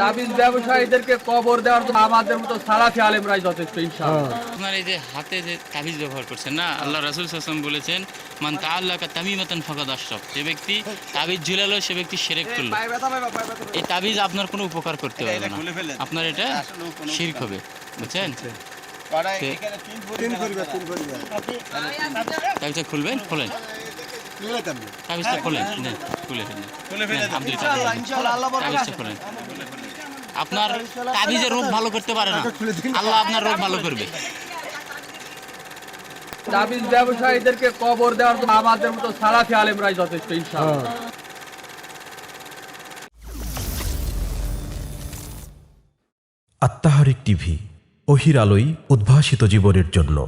তাবিজ ব্যবসায়ীদেরকে কবর দেওয়ার জন্য আমাদের মতো সালাফি আলেমরাই যথেষ্ট ইনশাআল্লাহ। আপনার এই যে হাতে যে তাবিজ ব্যবহার করছেন না আল্লাহ রাসুল হাসান বলেছেন মান তা আল্লাহ তামিমাতান ফাঁকাদ আশরাফ যে ব্যক্তি তাবিজ ঝুলালো সে ব্যক্তি সেরেক করল এই তাবিজ আপনার কোনো উপকার করতে পারবে না। আপনার এটা শিরক হবে বুঝছেন? তাবিজটা খুলবেন? খোলেন। তাবিজটা খোলেন নেন, খুলে ফেলেন আব্দুল। তাবিজটা খোলেন। আপনার তাবিজের রোগ ভালো করতে পারে না। আল্লাহ আপনার রোগ ভালো করবে। তাবিজ ব্যবসায়ীদেরকে কবর দেওয়ার জন্য আমাদের মতো সালাফি আলেমরাই যথেষ্ট ইনশাআল্লাহ। আত্মাহারিক টিভি অহির আলোই উদ্ভাসিত জীবনের জন্য।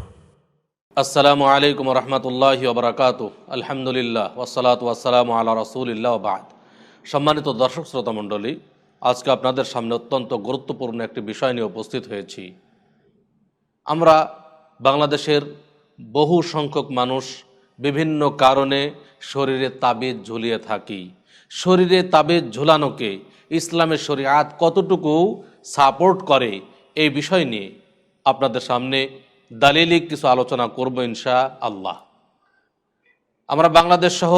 আসসালামু আলাইকুম রহমতুল্লাহ ওবরাকাত আলহামদুলিল্লাহ ওসালাত ওয়াসালাম আল্লাহ রসুলিল্লাহ বাদ। সম্মানিত দর্শক শ্রোতা মণ্ডলী আজকে আপনাদের সামনে অত্যন্ত গুরুত্বপূর্ণ একটি বিষয় নিয়ে উপস্থিত হয়েছি। আমরা বাংলাদেশের বহু সংখ্যক মানুষ বিভিন্ন কারণে শরীরে তাবিজ ঝুলিয়ে থাকি। শরীরে তাবিজ ঝুলানোকে ইসলামের শরীয়ত কতটুকু সাপোর্ট করে এই বিষয় নিয়ে আপনাদের সামনে দালিলিক কিছু আলোচনা করব ইনশা আল্লাহ আমরা বাংলাদেশ সহ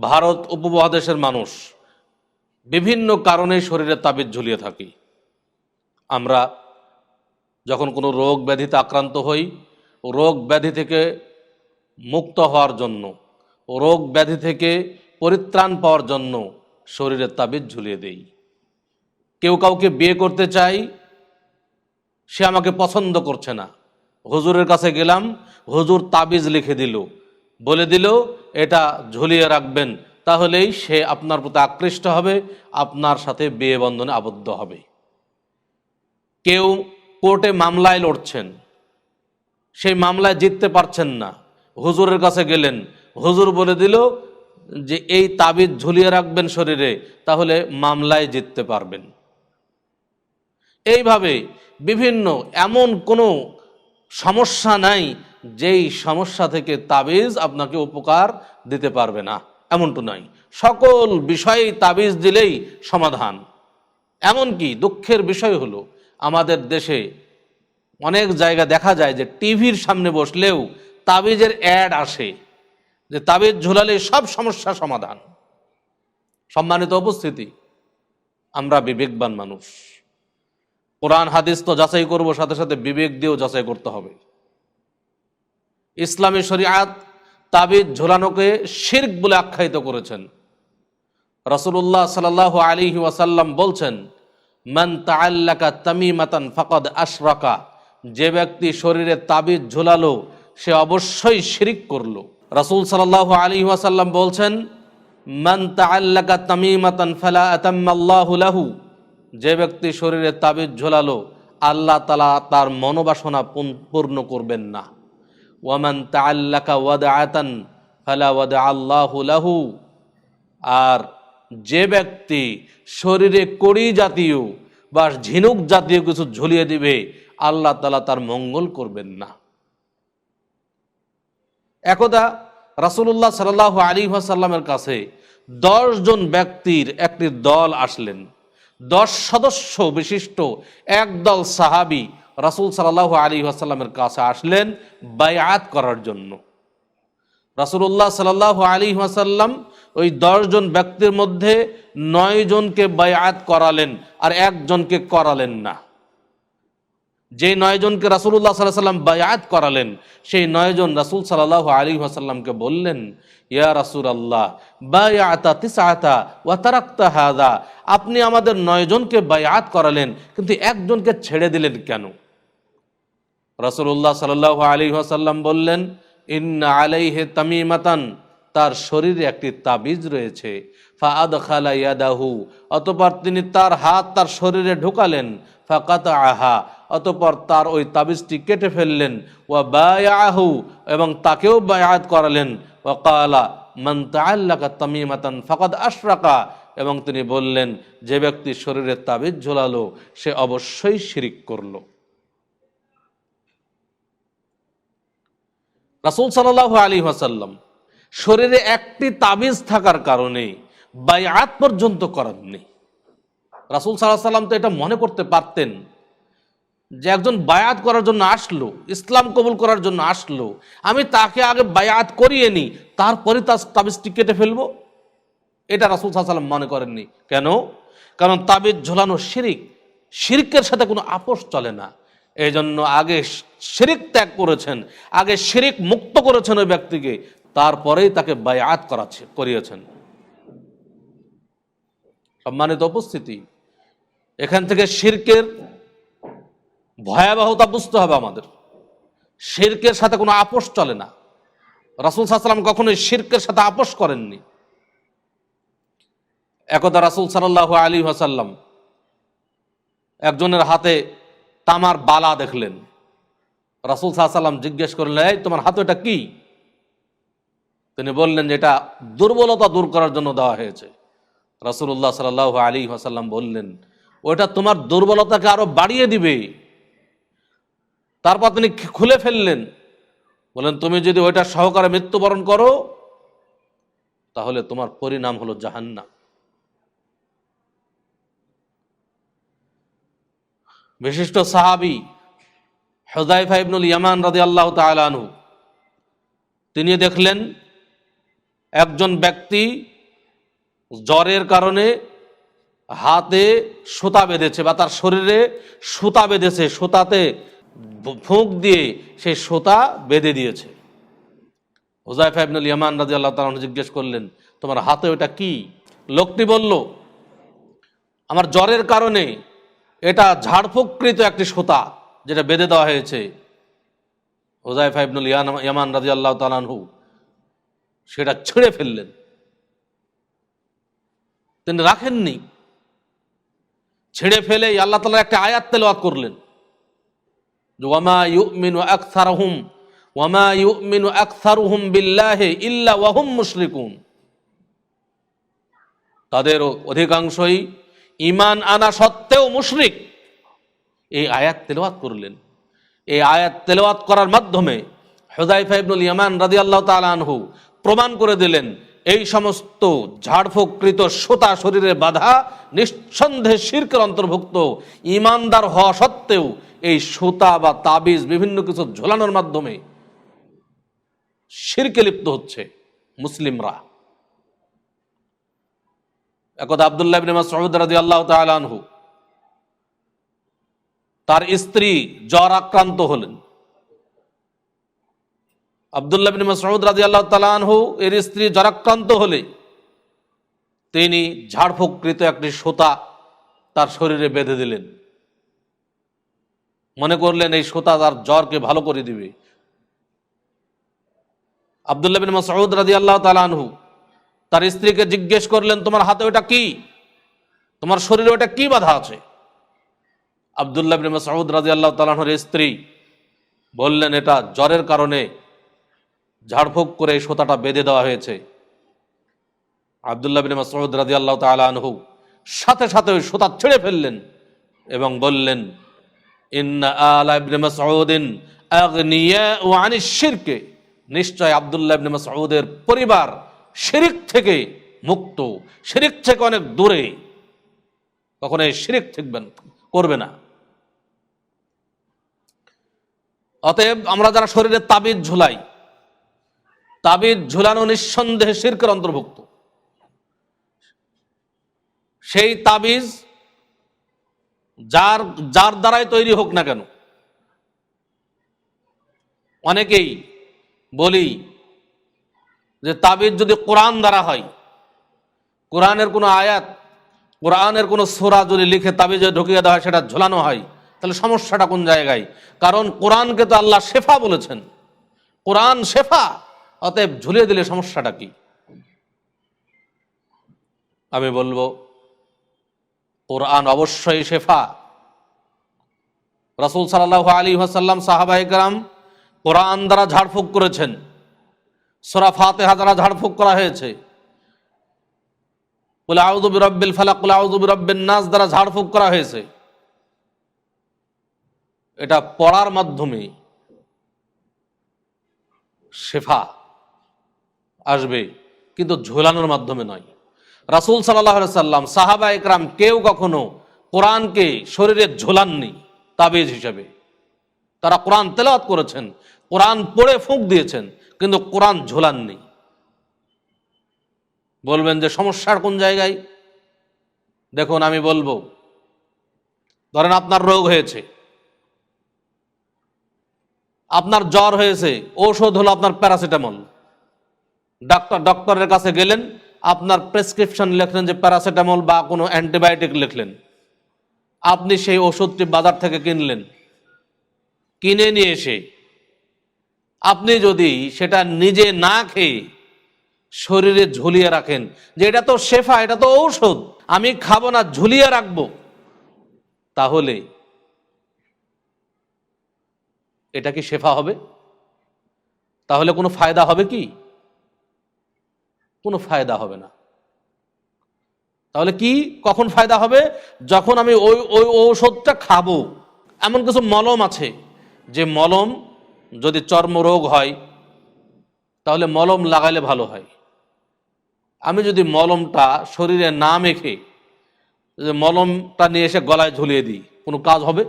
ভারত উপমহাদেশের মানুষ বিভিন্ন কারণে শরীরে তাবিজ ঝুলিয়ে থাকি। আমরা যখন কোনো রোগ ব্যাধিতে আক্রান্ত হই, রোগ ব্যাধি থেকে মুক্ত হওয়ার জন্য, রোগ ব্যাধি থেকে পরিত্রাণ পাওয়ার জন্য শরীরের তাবিজ ঝুলিয়ে দেই। কেউ কাউকে বিয়ে করতে চাই, সে আমাকে পছন্দ করছে না। হুজুরের কাছে গেলাম, হুজুর তাবিজ লিখে দিল। বলে দিল, এটা ঝুলিয়ে রাখবেন তাহলেই সে আপনার প্রতি আকৃষ্ট হবে, আপনার সাথে বিয়ে বন্ধনে আবদ্ধ হবে। কেউ কোর্টে মামলায় লড়ছেন, সেই মামলায় জিততে পারছেন না, হুজুরের কাছে গেলেন, হুজুর বলে দিল যে এই তাবিজ ঝুলিয়ে রাখবেন শরীরে, তাহলে মামলায় জিততে পারবেন। এইভাবে বিভিন্ন এমন কোনো সমস্যা নাই, যেই সমস্যা থেকে তাবিজ আপনাকে উপকার দিতে পারবে না। এমনটা নয়। সকল বিষয়েই তাবিজ দিলেই সমাধান। এমনকি দুঃখের বিষয় হলো, আমাদের দেশে অনেক জায়গা দেখা যায় যে টিভির সামনে বসলেও তাবিজের অ্যাড আসে। যে তাবিজ ঝুলালে সব সমস্যা সমাধান। সম্মানিত উপস্থিতি, আমরা বিবেকবান মানুষ। কোরআন, হাদিস তো যাচাই করব, সাথে সাথে বিবেক দিয়েও যাচাই করতে হবে। ইসলামী শরিয়াত তাবিজ ঝোলানোকে শির্ক বলে আখ্যায়িত করেছেন। রসুল্লাহ সাল আলী ওয়াসাল্লাম বলছেন, মান তাল্লাকা তামিমাতান ফাকদ আশরাকা। যে ব্যক্তি শরীরে তাবিজ ঝোলালো, সে অবশ্যই শিরিক করল। রসুল সাল্লাহ আলী ওয়াসাল্লাম বলছেন, মান তাল্লাকা তামিমাতান ফালা আতাম্মাল্লাহু লাহু। যে ব্যক্তি শরীরে তাবিজ ঝোলালো, আল্লাহ তালা তার মনোবাসনা পূর্ণ করবেন না। ওয়ামান তাল্লাকা ওয়াদ ফালা ওয়াদ আল্লাহ লাহু। আর যে ব্যক্তি শরীরে কড়ি জাতীয় বা ঝিনুক জাতীয় কিছু ঝুলিয়ে দিবে, আল্লাহ তালা তার মঙ্গল করবেন না। একদা রাসুল্লাহ সাল্লাহ আলী সাল্লামের কাছে দশ জন ব্যক্তির একটি দল আসলেন। দশ সদস্য বিশিষ্ট একদল সাহাবি রাসুল সাল্লাহ আলী আসাল্লামের কাছে আসলেন বায়াত করার জন্য। রাসুল্লাহ সাল্লাহ আলী আসাল্লাম ওই দশজন ব্যক্তির মধ্যে নয় জনকে বায়াত করালেন আর একজনকে করালেন না। যে নয়জনকে রাসুল্লাহ সাল্লাহ সাল্লাম বায়াত করালেন, সেই নয়জন রাসুল সাল্লাহ আলী আসাল্লামকে বললেন, ইয়া রাসুল আল্লাহ বায়াতা তিসাতা ওয়াতারাক্তা হাদা আপনি আমাদের নয়জনকে বায়াত করালেন, কিন্তু একজনকে ছেড়ে দিলেন কেন? রাসুল্লাহ সাল্লাহ আলী আসাল্লাম বললেন, ইন্না আলাইহে তামিমাতান তার শরীরে একটি তাবিজ রয়েছে। ফাআদ খালা ইয়াদাহু, অতপর তিনি তার হাত তার শরীরে ঢুকালেন ফাকাত আহা অতপর তার ওই তাবিজটি কেটে ফেললেন, ওয়া বায়াহু এবং তাকেও বায়াত করালেন। ওয়া কালা মান তাআল্লাকা তামিমাতান ফাকাদ আশরাকা এবং তিনি বললেন, যে ব্যক্তি শরীরে তাবিজ ঝোলালো, সে অবশ্যই শিরিক করল। রাসুল সাল্লাহ আলী আসাল্লাম শরীরে একটি তাবিজ থাকার কারণে বায়াত পর্যন্ত করাননি। রাসুল সাল্লাহ সাল্লাম তো এটা মনে করতে পারতেন যে একজন বায়াত করার জন্য আসলো, ইসলাম কবুল করার জন্য আসলো, আমি তাকে আগে বায়াত করিয়ে নিই, তারপরে তার তাবিজটি কেটে ফেলব? এটা রাসুল সাল্লাম মনে করেননি। কেন? কারণ তাবিজ ঝোলানো শিরিক। শিরিকের সাথে কোনো আপোষ চলে না। এই জন্য আগে শিরিক ত্যাগ করেছেন, আগে শিরিক মুক্ত করেছেন ওই ব্যক্তিকে, তারপরেই তাকে বায়াত করাচ্ছে, করিয়েছেন। সম্মানিত উপস্থিতি, এখান থেকে শিরকের ভয়াবহতা বুঝতে হবে আমাদের। শিরকের সাথে কোনো আপোষ চলে না। রাসুল সাল্লাম কখনোই শিরকের সাথে আপোষ করেননি। একদা রাসুল সাল্লাহ আলী আসাল্লাম একজনের হাতে তামার বালা দেখলেন। রাসুল সাল্লাম জিজ্ঞেস করলেন, এই, তোমার হাতে এটা কি? তিনি বললেন যে, এটা দুর্বলতা দূর করার জন্য দেওয়া হয়েছে। রাসুল্লাহ সাল্লাহ আলী আসাল্লাম বললেন, ওটা তোমার দুর্বলতাকে আরও বাড়িয়ে দিবে। তারপর তিনি খুলে ফেললেন। বলেন তুমি যদি ওইটা সহকারে মৃত্যুবরণ করো, তাহলে তোমার পরিণাম হলো জাহান্না বিশিষ্ট সাহাবি হজাইফা ইবনুল ইয়ামান রাদি আল্লাহ তালানহু তিনি দেখলেন একজন ব্যক্তি জ্বরের কারণে হাতে সুতা বেঁধেছে বা তার শরীরে সুতা বেঁধেছে, সুতাতে ফুঁক দিয়ে সেই সুতা বেঁধে দিয়েছে। হুজাইফা ইবনুল ইয়ামান রাজি আল্লাহ তালা জিজ্ঞেস করলেন, তোমার হাতে ওটা কি? লোকটি বলল, আমার জ্বরের কারণে এটা ঝাড়ফুকৃত একটি সুতা যেটা বেঁধে দেওয়া হয়েছে। হুজাইফা ইবনুল ইয়ান- ইয়ামান রাজি আল্লাহ তালানহু সেটা ছেড়ে ফেললেন। তিনি রাখেননি। ছেড়ে ফেলে আল্লাহ তালা একটা আয়াত তেলাওয়াত করলেন। ওয়ামা ইউমিনু আকসারহুম, ওয়ামা ইউমিনু আকসারুহুম বিল্লাহি ইল্লা ওয়াহুম মুশরিকুন। তাদের অধিকাংশই ইমান আনা সত্ত্বেও মুশরিক। এই আয়াত তেলাওয়াত করলেন। এই আয়াত তেলাওয়াত করার মাধ্যমে হুজাইফা ইবনুল ইয়ামান রাদিয়াল্লাহু তাআলা আনহু প্রমাণ করে দিলেন, এই সমস্ত ঝাড়ফুকৃত সুতা শরীরে বাধা নিঃসন্দেহে শিরকের অন্তর্ভুক্ত ইমানদার হওয়া সত্ত্বেও এই সুতা বা তাবিজ বিভিন্ন কিছু ঝোলানোর মাধ্যমে শিরকে লিপ্ত হচ্ছে মুসলিমরা। একদা আবদুল্লাহ ইবনে মাসউদ রাদিয়াল্লাহু তাআলা আনহু। তার স্ত্রী জ্বর আক্রান্ত হলেন। আবদুল্লাহ বিন মাসউদ রাদিয়াল্লাহু তাআলা আনহু এর স্ত্রী জ্বর আক্রান্ত হলে তিনি ঝাড়ফুকৃত একটি সুতা তার শরীরে বেঁধে দিলেন। মনে করলেন এই সুতা তার জ্বরকে ভালো করে দিবে। আবদুল্লাহ বিন মাসউদ রাদিয়াল্লাহু তাআলা আনহু তার স্ত্রীকে জিজ্ঞেস করলেন, তোমার হাতে ওটা কি? তোমার শরীরে ওটা কি বাধা আছে? আবদুল্লাহ বিন মাসউদ রাদিয়াল্লাহু তাআলা আনহুর স্ত্রী বললেন, এটা জ্বরের কারণে ঝাড়ফুঁক করে এই সোতাটা বেঁধে দেওয়া হয়েছে। আবদুল্লাহ বিন মাসউদ রাদিয়াল্লাহু তাআলা আনহু সাথে সাথে ওই সোতা ছেড়ে ফেললেন এবং বললেন আলা শিরকে। নিশ্চয় আবদুল্লাহ ইবনে পরিবার শিরিক থেকে মুক্ত, শিরিক থেকে অনেক দূরে। কখনো এই শিরিক থাকবেন, করবে না। অতএব আমরা যারা শরীরে তাবিজ ঝুলাই, তাবিজ ঝুলানো নিঃসন্দেহে শিরকের অন্তর্ভুক্ত। সেই তাবিজ যার যার দ্বারাই তৈরি হোক না কেন, অনেকেই বলি যে তাবিজ যদি কোরআন দ্বারা হয়, কোরআনের কোনো আয়াত, কোরআনের কোনো সোরা যদি লিখে তাবিজে ঢুকিয়ে দেওয়া হয়, সেটা ঝোলানো হয়, তাহলে সমস্যাটা কোন জায়গায়? কারণ কোরআনকে তো আল্লাহ শেফা বলেছেন। কোরআন শেফা, অতএব ঝুলিয়ে দিলে সমস্যাটা কি? আমি বলব, কোরআন অবশ্যই শেফা। রাসুল সাল্লাহ আলী হাসাল্লাম সাহাবাহিকরাম কোরআন দ্বারা ঝাড়ফুঁক করেছেন। সোরা ফাতেহা দ্বারা ঝাড়ফুঁক করা হয়েছে। ফালাক নাস দ্বারা ঝাড়ফুঁক করা হয়েছে। এটা পড়ার মাধ্যমে শেফা আসবে, কিন্তু ঝোলানোর মাধ্যমে নয়। রাসুল সাল্লাহ সাল্লাম, সাহাবা একরাম কেউ কখনো কোরআনকে শরীরে ঝোলাননি, তাবেজ হিসেবে। তারা কোরআন তেলাওয়াত করেছেন, কোরআন পড়ে ফুঁক দিয়েছেন কিন্তু কোরআন ঝোলাননি। বলবেন যে সমস্যার কোন জায়গায়? দেখুন, আমি বলব, ধরেন আপনার রোগ হয়েছে। আপনার জ্বর হয়েছে, ঔষধ হলো আপনার প্যারাসিটামল। ডাক্তার, ডক্টরের কাছে গেলেন, আপনার প্রেসক্রিপশন লিখলেন যে প্যারাসিটামল বা কোনো অ্যান্টিবায়োটিক লিখলেন। আপনি সেই ওষুধটি বাজার থেকে কিনলেন। কিনে নিয়ে এসে আপনি যদি সেটা নিজে না খেয়ে শরীরে ঝুলিয়ে রাখেন, যে এটা তো শেফা, এটা তো ঔষধ, আমি খাব না, ঝুলিয়ে রাখব, তাহলে এটা কি শেফা হবে? তাহলে কোনো ফায়দা হবে কি? কোনো ফায়দা হবে না। তাহলে কি, কখন ফায়দা হবে? যখন আমি ওই ওই ঔষধটা খাব। এমন কিছু মলম আছে, যে মলম যদি চর্মরোগ হয়, তাহলে মলম লাগালে ভালো হয়। আমি যদি মলমটা শরীরে না মেখে মলমটা নিয়ে এসে গলায় ঝুলিয়ে দিই, কোনো কাজ হবে?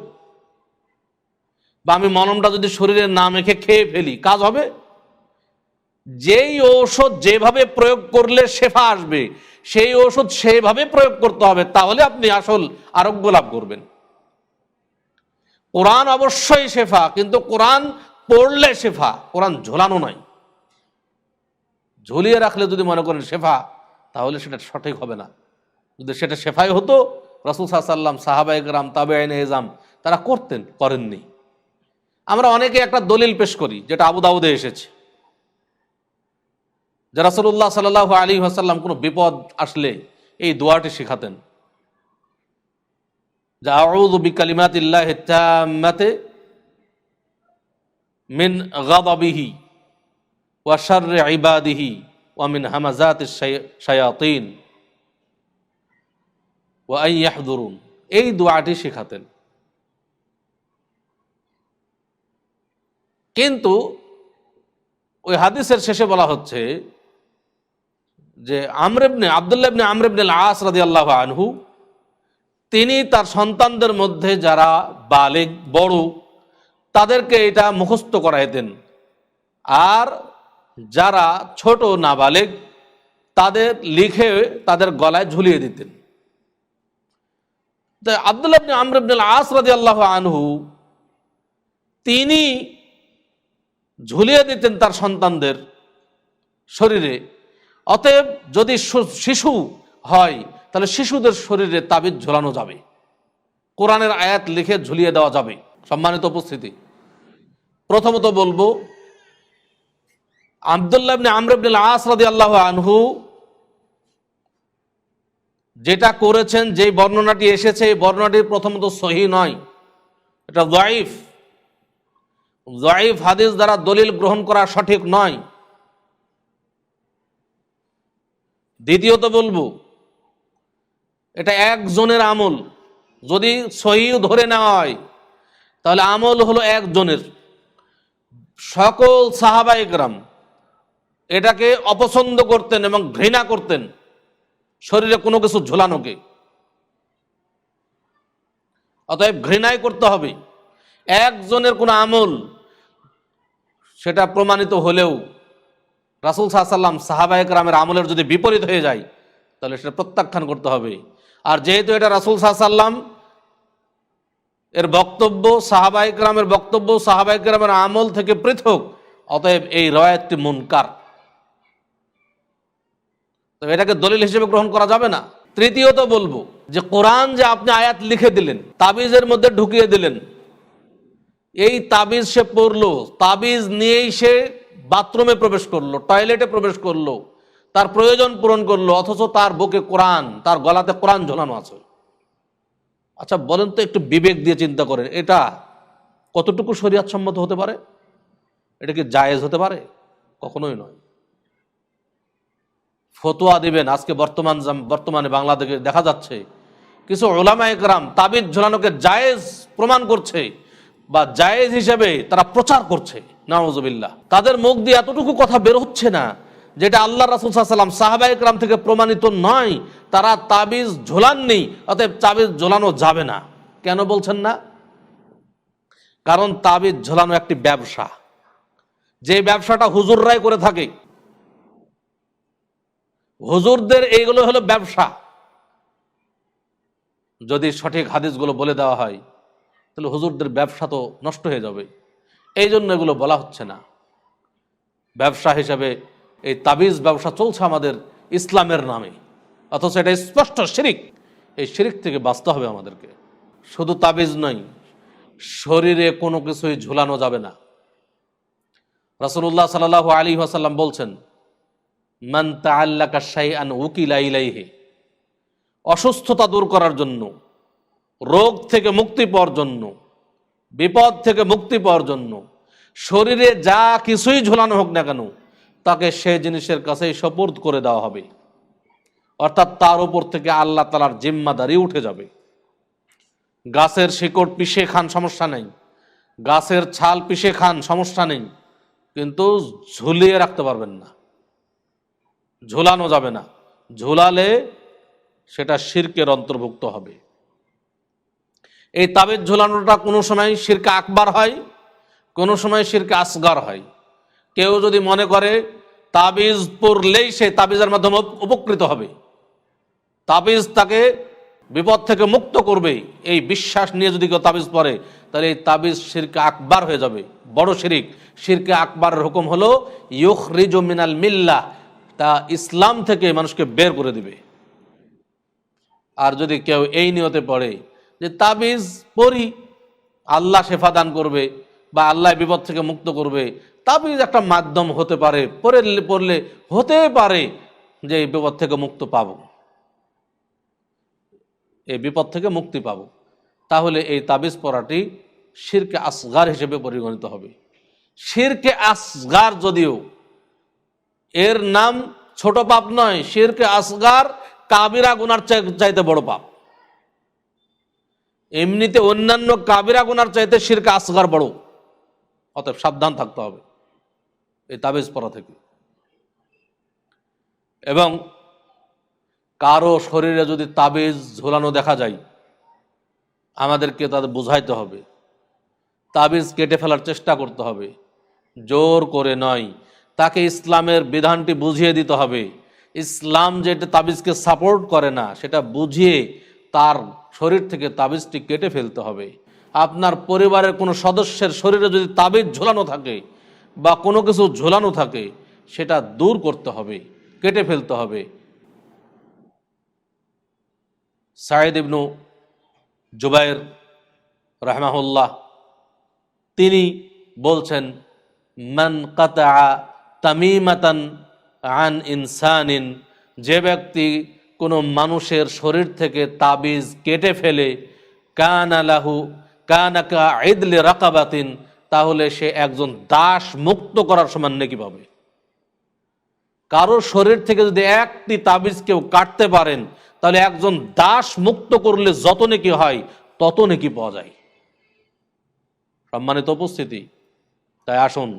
বা আমি মলমটা যদি শরীরে না মেখে খেয়ে ফেলি, কাজ হবে? যেই ঔষধ যেভাবে প্রয়োগ করলে শেফা আসবে, সেই ঔষধ সেইভাবে প্রয়োগ করতে হবে, তাহলে আপনি আসল আরোগ্য লাভ করবেন। কোরআন অবশ্যই শেফা, কিন্তু কোরআন পড়লে শেফা, কোরআন ঝোলানো নয়। ঝুলিয়ে রাখলে যদি মনে করেন শেফা, তাহলে সেটা সঠিক হবে না। যদি সেটা শেফাই হতো, রসুল সাল্লাম সাহাবাইকরাম তাবে আইন এজাম, তারা করতেন, করেননি। আমরা অনেকে একটা দলিল পেশ করি, যেটা আবু এসেছে। যে রাসুল্লাহ সাল্লাহ আলী আসাল্লাম কোনো বিপদ আসলে এই দোয়াটি শেখাতেন। যা আউযু বিকালিমাতিল্লাহ তাম্মাতে মিন গাদাবিহি ওয়া শাররি ইবাদিহি ওয়া মিন হামাজাতিশ শায়াতিন। ওয়া এই দোয়াটি শেখাতেন। কিন্তু ওই হাদিসের শেষে বলা হচ্ছে যে আমরেবনে আবদুল্লাবনে আমরেবনে আস রাদি আল্লাহ আনহু, তিনি তার সন্তানদের মধ্যে যারা বালেগ, বড় তাদেরকে এটা মুখস্থ করাইতেন। আর যারা ছোট নাবালেগ, তাদের লিখে তাদের গলায় ঝুলিয়ে দিতেন। আবদুল্লাহ আমরবনুল আস রাদি আল্লাহ আনহু, তিনি ঝুলিয়ে দিতেন তার সন্তানদের শরীরে। অতএব যদি শিশু হয়, তাহলে শিশুদের শরীরে তাবিজ ঝোলানো যাবে। কোরআনের আয়াত লিখে ঝুলিয়ে দেওয়া যাবে। সম্মানিত উপস্থিতি। প্রথমত বলব, আবদুল্লাহ ইবনে আসরাদি আল্লাহ আনহু যেটা করেছেন যে বর্ণনাটি এসেছে, এই বর্ণনাটি প্রথমত সহি নয়, এটা দাইফ জয়ীফ হাদিস দ্বারা দলিল গ্রহণ করা সঠিক নয়। দ্বিতীয়ত বলব, এটা একজনের আমল, যদি সহি ধরে নেওয়া হয়, তাহলে আমল হলো একজনের। সকল সাহাবা একরাম এটাকে অপছন্দ করতেন এবং ঘৃণা করতেন। শরীরে কোনো কিছু ঝোলানোকে অতএব ঘৃণাই করতে হবে। একজনের কোনো আমল সেটা প্রমাণিত হলেও রাসুল সাহাশাল্লাম সাহাবায়ক রামের আমলের যদি বিপরীত হয়ে যায়, তাহলে সেটা প্রত্যাখ্যান করতে হবে। আর যেহেতু এটা রাসুল সাহাশাল্লাম এর বক্তব্য সাহাবাহিক রামের বক্তব্য সাহাবাহিক রামের আমল থেকে পৃথক। অতএব এই রয়াতটি মুনকার। তো এটাকে দলিল হিসেবে গ্রহণ করা যাবে না। তৃতীয়ত বলব যে কোরআন যে আপনি আয়াত লিখে দিলেন, তাবিজের মধ্যে ঢুকিয়ে দিলেন, এই তাবিজ সে পড়ল, তাবিজ নিয়েই সে বাথরুমে প্রবেশ করল, টয়লেটে প্রবেশ করল, তার প্রয়োজন পূরণ করল, অথচ তার বুকে কোরআন, তার গলাতে কোরআন ঝোলানো আছে। আচ্ছা বলেন তো একটু বিবেক দিয়ে চিন্তা করেন, এটা কতটুকু শরীয়ত সম্মত হতে পারে? এটা কি জায়েজ হতে পারে? কখনোই নয়। ফতোয়া দিবেন, আজকে বর্তমান বর্তমানে বাংলাদেশে দেখা যাচ্ছে, কিছু ওলামা একরাম তাবিজ ঝোলানোকে জায়েজ প্রমাণ করছে বা জায়েজ হিসেবে তারা প্রচার করছে, নাউজুবিল্লাহ। তাদের মুখ দিয়ে এতটুকু কথা বের হচ্ছে না যেটা আল্লাহ রাসুল সাল্লাম সাহাবাই গ্রাম থেকে প্রমাণিত নয়, তারা তাবিজ ঝোলাননি, অতএব তাবিজ ঝোলানো যাবে না। কেন বলছেন না? কারণ তাবিজ ঝোলানো একটি ব্যবসা। যে ব্যবসাটা হুজুররাই করে থাকে। হুজুরদের এইগুলো হলো ব্যবসা। যদি সঠিক হাদিসগুলো বলে দেওয়া হয়, তাহলে হুজুরদের ব্যবসা তো নষ্ট হয়ে যাবে। এই জন্য এগুলো বলা হচ্ছে না। ব্যবসা হিসাবে এই তাবিজ ব্যবসা চলছে আমাদের ইসলামের নামে। অথচ এটা স্পষ্ট শিরিক। এই শিরিক থেকে বাঁচতে হবে আমাদেরকে। শুধু তাবিজ নয়, শরীরে কোনো কিছুই ঝুলানো যাবে না। রসুল্লাহ সাল্লাহ আলী আসাল্লাম বলছেন, মান তাল্লাকা শাইআন উকিলা ইলাইহি। অসুস্থতা দূর করার জন্য, রোগ থেকে মুক্তি পাওয়ার জন্য, বিপদ থেকে মুক্তি পাওয়ার জন্য, শরীরে যা কিছুই ঝুলানো হোক না কেন তাকে সে জিনিসের কাছেই সপোর্ট করে দেওয়া হবে। অর্থাৎ তার উপর থেকে আল্লাহ তালার জিম্মাদারি উঠে যাবে। গাছের শিকড় পিষে খান, সমস্যা নেই। গাছের ছাল পিষে খান, সমস্যা নেই। কিন্তু ঝুলিয়ে রাখতে পারবেন না। ঝোলানো যাবে না। ঝোলালে সেটা শিরকের অন্তর্ভুক্ত হবে। এই তাবিজ ঝোলানোটা কোনো সময় শিরকে আকবার হয়, কোনো সময় শিরকে আসগার হয়। কেউ যদি মনে করে তাবিজ পড়লেই সে তাবিজের মাধ্যমে উপকৃত হবে। তাবিজ তাকে বিপদ থেকে মুক্ত করবে। এই বিশ্বাস নিয়ে যদি কেউ তাবিজ পড়ে, তাহলে এই তাবিজ শিরকে আকবার হয়ে যাবে। বড় শিরিক। শিরকে আকবরের হুকুম হলো ইউখ ইউখরিজ মিনাল মিল্লা, তা ইসলাম থেকে মানুষকে বের করে দিবে। আর যদি কেউ এই নিয়তে পড়ে যে তাবিজ পড়ি, আল্লাহ শেফা দান করবে বা আল্লাহ বিপদ থেকে মুক্ত করবে, তাবিজ একটা মাধ্যম হতে পারে, পড়ে পড়লে হতে পারে যে এই বিপদ থেকে মুক্ত পাবো। এই বিপদ থেকে মুক্তি পাবো। তাহলে এই তাবিজ পড়াটি শিরকে আসগার হিসেবে পরিগণিত হবে। শিরকে আসগার যদিও, এর নাম ছোট পাপ নয়, শিরকে আসগার কাবিরা গুনার চাই- চাইতে বড় পাপ। এমনিতে অন্যান্য কাবিরা গুনার চাইতে শিরকে আসগার বড়। অতএব সাবধান থাকতে হবে এই তাবিজ পড়া থেকে। এবং কারও শরীরে যদি তাবিজ ঝোলানো দেখা যায়, আমাদেরকে তাদের বুঝাইতে হবে। তাবিজ কেটে ফেলার চেষ্টা করতে হবে। জোর করে নয়। তাকে ইসলামের বিধানটি বুঝিয়ে দিতে হবে। ইসলাম যেটা তাবিজকে সাপোর্ট করে না, সেটা বুঝিয়ে তার শরীর থেকে তাবিজটি কেটে ফেলতে হবে। আপনার পরিবারের কোনো সদস্যের শরীরে যদি তাবিজ ঝোলানো থাকে বা কোনো কিছু ঝোলানো থাকে, সেটা দূর করতে হবে, কেটে ফেলতে হবে। সায়েদ ইবনু জুবাইর রহমাহুল্লাহ, তিনি বলছেন, মান কাতা তামিমাতান আন ইনসানিন যে ব্যক্তি কোনো মানুষের শরীর থেকে তাবিজ কেটে ফেলে, কান আলাহু কানাকা ঈদলে রাকাবাতিন, তাহলে সে একজন দাস মুক্ত করার সমান নাকি পাবে। কারও শরীর থেকে যদি একটি তাবিজ কেউ কাটতে পারেন, তাহলে একজন দাস মুক্ত করলে যত নাকি হয়, তত নাকি পাওয়া যায়। সম্মানিত উপস্থিতি, তাই আসুন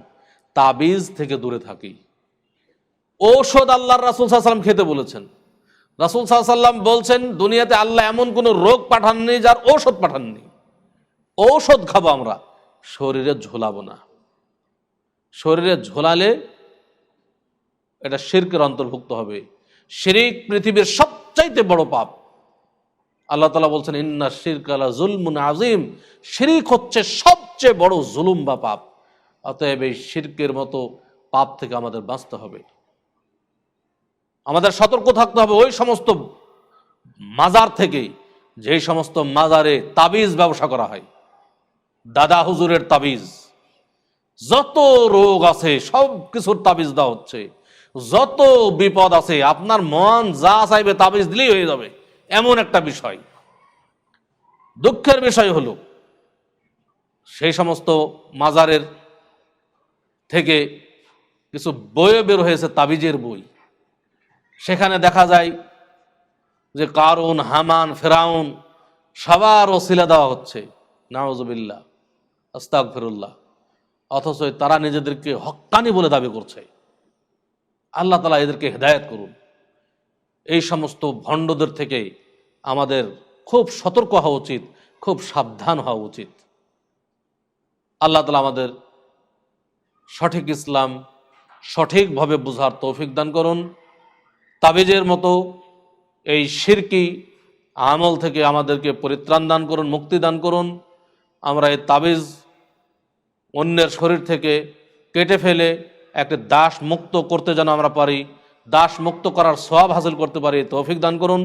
তাবিজ থেকে দূরে থাকি। ঔষধ আল্লাহর রাসুল সাল্লাম খেতে বলেছেন। রাসুল সাল্লাম বলছেন, দুনিয়াতে আল্লাহ এমন কোনো রোগ পাঠাননি যার ঔষধ পাঠাননি। ঔষধ খাব আমরা। শরীরে ঝোলাবো না। শরীরে ঝোলালে এটা শিরকের অন্তর্ভুক্ত হবে। শিরিক পৃথিবীর সবচাইতে বড় পাপ। আল্লাহ তালা বলছেন, ইন্না শিরক আলা জুলমুন আজিম শিরিক হচ্ছে সবচেয়ে বড় জুলুম বা পাপ। অতএব এই শিরকের মতো পাপ থেকে আমাদের বাঁচতে হবে। আমাদের সতর্ক থাকতে হবে ওই সমস্ত মাজার থেকে যে সমস্ত মাজারে তাবিজ ব্যবসা করা হয়। দাদা হুজুরের তাবিজ। যত রোগ আছে, সব কিছুর তাবিজ দেওয়া হচ্ছে। যত বিপদ আছে, আপনার মন যা চাইবে তাবিজ দিলেই হয়ে যাবে। এমন একটা বিষয়। দুঃখের বিষয় হলো, সেই সমস্ত মাজারের থেকে কিছু বইও বের হয়েছে তাবিজের বই। সেখানে দেখা যায় যে কারুন, হামান, ফেরাউন, সবার ওসিলা দেওয়া হচ্ছে। নাওজবিল্লা আস্তাক ফিরুল্লাহ অথচ তারা নিজেদেরকে হক্কানি বলে দাবি করছে। আল্লাহ তালা এদেরকে হেদায়ত করুন। এই সমস্ত ভণ্ডদের থেকে আমাদের খুব সতর্ক হওয়া উচিত, খুব সাবধান হওয়া উচিত। আল্লাহ তালা আমাদের সঠিক ইসলাম সঠিকভাবে বোঝার তৌফিক দান করুন। তাবিজের মতো এই শিরকি আমল থেকে আমাদেরকে পরিত্রাণ দান করুন, মুক্তি দান করুন। আমরা এই তাবিজ অন্যের শরীর থেকে কেটে ফেলে একটা দাস মুক্ত করতে যেন আমরা পারি, দাস মুক্ত করার সব হাসিল করতে পারি, তৌফিক দান করুন।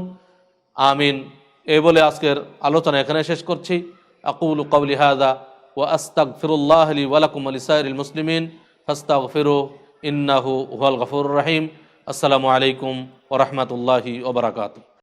আমিন। এই বলে আজকের আলোচনা এখানে শেষ করছি। আকুল কবলি হাদা ও আস্তাক ফিরুল্লাহ আলী ওয়ালাকুম আলী সাইরুল মুসলিমিন। ফাস্তাক ফিরু ইন্নাহু হুয়াল গফুর রাহিম। আসসালামু আলাইকুম ওরহমতুল্লাহি ওবরাকাতু